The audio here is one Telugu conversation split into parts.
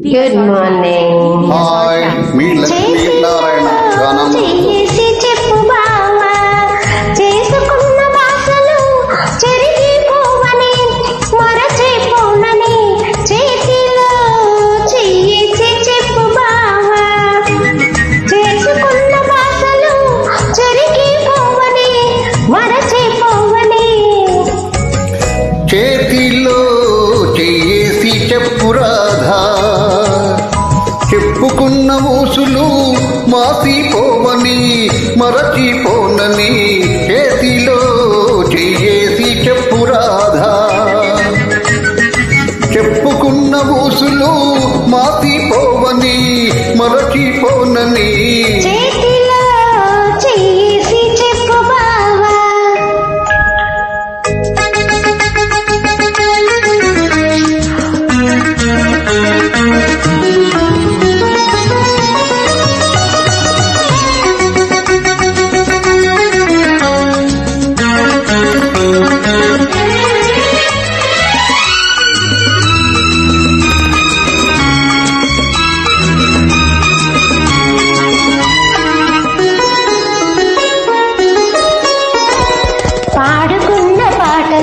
గుడ్ మార్నింగ్ హాయ్ మీ లక్ష్మీ నారాయణ గానం చేసి చెప్పు బావా చేసుకున్న చెరిగిపోవని మరచిపోనని చేతిలో చేసి చెప్పు బావా చేసుకున్న భాషలు చెరిగిపోవని మరచిపోవని చేతిలో మనసులు మాసిపోవని మరచిపోనని. ఏ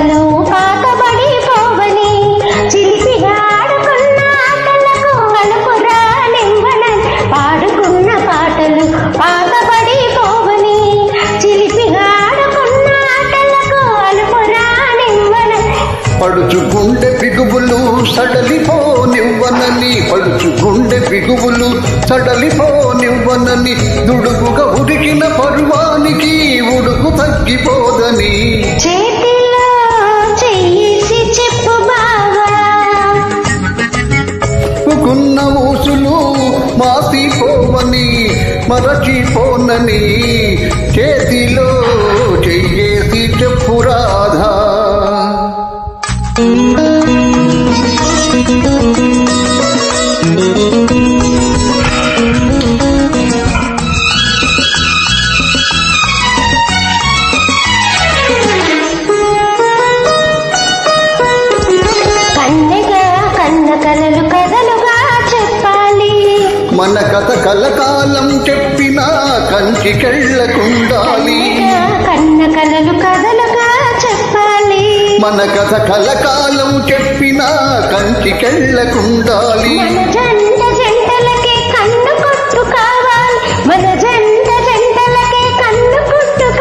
పాటలు పాతబడి పోవని చిలిపిగా ఆడుకున్న ఆటలకు అలుపు రానివ్వనని పాడుకున్న పాటలు పాతబడి పోవని చిలిపిగా ఆడుకున్న ఆటలకు అలుపు రానివ్వనని పడుచుకుండే పిగుబులు సడలిపోనివ్వనని పడుచుకుండే పిగుబులు సడలిపోనివ్వనని దుడుగుగా ఉడికిన పరువానికి ఉడుకు తగ్గిపోదని మర్చిపోనని చేతిలో మన కథ కలకాలం చెప్పిన కంచికెళ్ళకుండాలి కన్నెగా కన్న కలలు కథలుగా చెప్పాలి. మన కథ కలకాలం చెప్పిన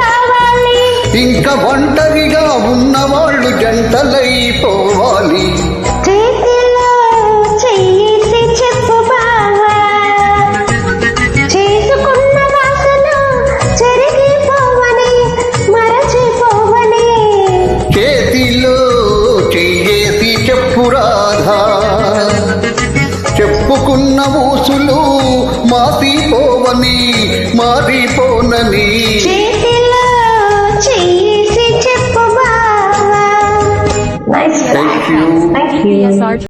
కావాలి. ఇంకా ఒంటరిగా ఉన్నవాళ్ళు జంటలైపోవాలి. ఊసులు మాసిపోవని మారిపోనని.